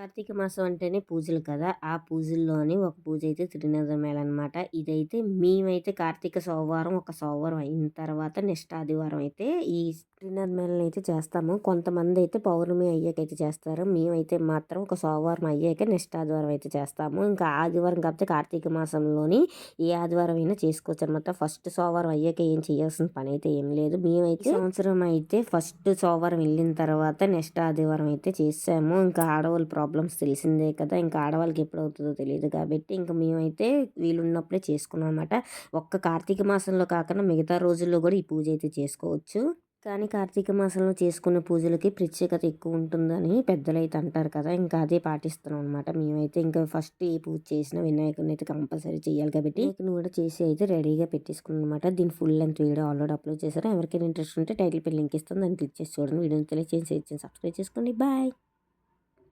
కార్తీక మాసం అంటేనే పూజలు కదా! ఆ పూజల్లోని ఒక పూజ అయితే త్రినేత్ర మేళ అనమాట ఇదైతే మేమైతే కార్తీక సోమవారం ఒక సోమవారం అయిన తర్వాత నెక్స్ట్ ఆదివారం అయితే ఈ త్రినేత్ర మేళని అయితే చేస్తాము. కొంతమంది అయితే పౌర్ణమి అయ్యాకైతే చేస్తారు. మేమైతే మాత్రం ఒక సోమవారం అయ్యాక నెక్స్ట్ ఆదివారం అయితే చేస్తాము. ఇంకా ఆదివారం కాకపోతే కార్తీక మాసంలోని ఏ ఆదివారం అయినా చేసుకోవచ్చు అనమాట ఫస్ట్ సోమవారం అయ్యాక ఏం చేయాల్సిన పని అయితే ఏం లేదు. మేమైతే సంవత్సరం అయితే ఫస్ట్ సోమవారం వెళ్ళిన తర్వాత నెక్స్ట్ ఆదివారం అయితే చేసాము ఇంకా ఆడవాళ్ళు ప్రాబ్లమ్స్ తెలిసిందే కదా! ఇంకా ఆడవాళ్ళకి ఎప్పుడు అవుతుందో తెలియదు కాబట్టి ఇంకా మేమైతే వీలున్నప్పుడే చేసుకున్నాం అనమాట ఒక్క కార్తీక మాసంలో కాకుండా మిగతా రోజుల్లో కూడా ఈ పూజ అయితే చేసుకోవచ్చు. కానీ కార్తీక మాసంలో చేసుకునే పూజలకి ప్రత్యేకత ఎక్కువ ఉంటుందని పెద్దలు అయితే అంటారు కదా! ఇంకా అదే పాటిస్తున్నాం అనమాట మేమైతే ఇంకా ఫస్ట్ ఏ పూజ చేసిన వినాయకుని అయితే కంపల్సరీ చేయాలి కాబట్టి వినాయకుని కూడా చేసి అయితే రెడీగా పెట్టేసుకున్నాం అనమాట దీని full length video already upload చేశారు. ఎవరికైనా ఇంట్రెస్ట్ ఉంటే టైటిల్ పై లింక్ ఇస్తాను. దాన్ని క్లిక్ చేసి చూడండి. వీడియోని తెలియజేసి సబ్స్క్రైబ్ చేసుకోండి. బాయ్!